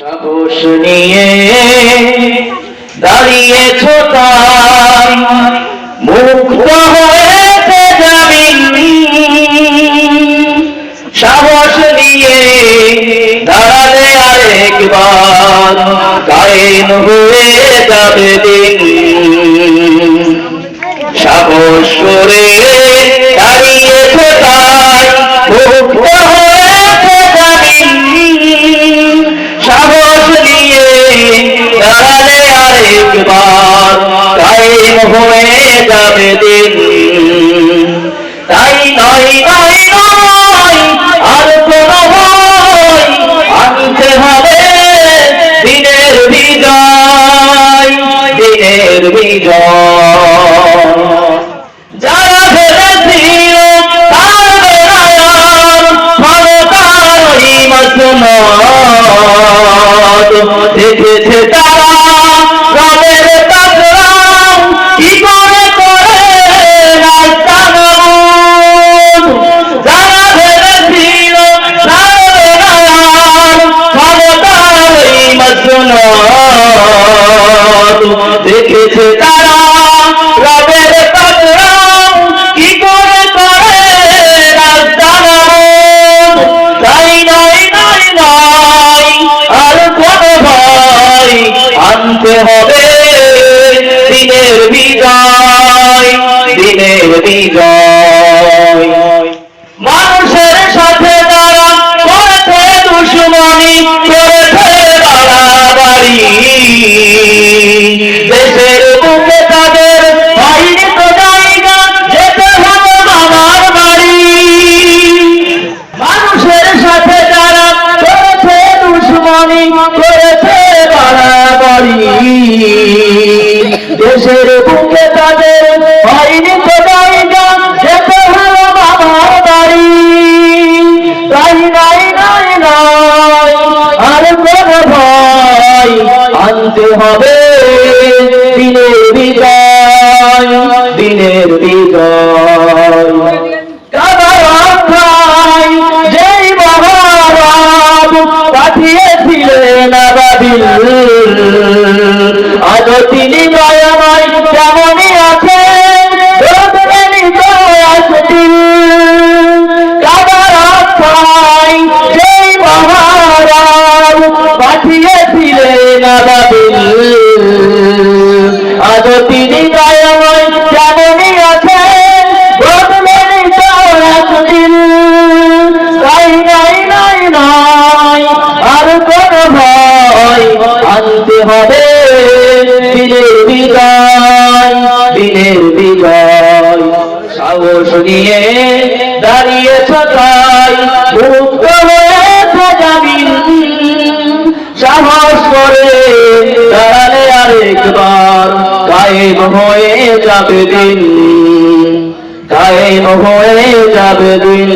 সাহস নিয়ে দাঁড়িয়েছ তাই মুক্ত হয়েছে জামিন। সাহস নিয়ে দাঁড়ালে আরেকবার কায়েম হয়ে যাবে দিন। হয়ে যাবে দিন তাই নয় নয় নয় আর কোন আনতে হবে দিনের বিজয় দিনের বিজয়। হবে দিনের বিজয় দিনের বিজয়। মানুষের সাথে তারা করেছে দুশ্মনী দেশের বুকে তাদের হয়নি তো জায়গা যেতে হবে মামার বাড়ি। তাই নাই নাই নাই, আর কোন ভয় আনতে হবে দিনের বিজয় দিনের বিজয়। আজ তিনি দয়াময় হবে দিনের বিজয় দিনের বিজয়। সাহস নিয়ে দাঁড়িয়েছ তাই মুক্ত হয়েছে জামিন। সাহস করে দাঁড়ালে আরেকবার কায়েম হয়ে যাবে দিন কায়েম হয়ে যাবে দিন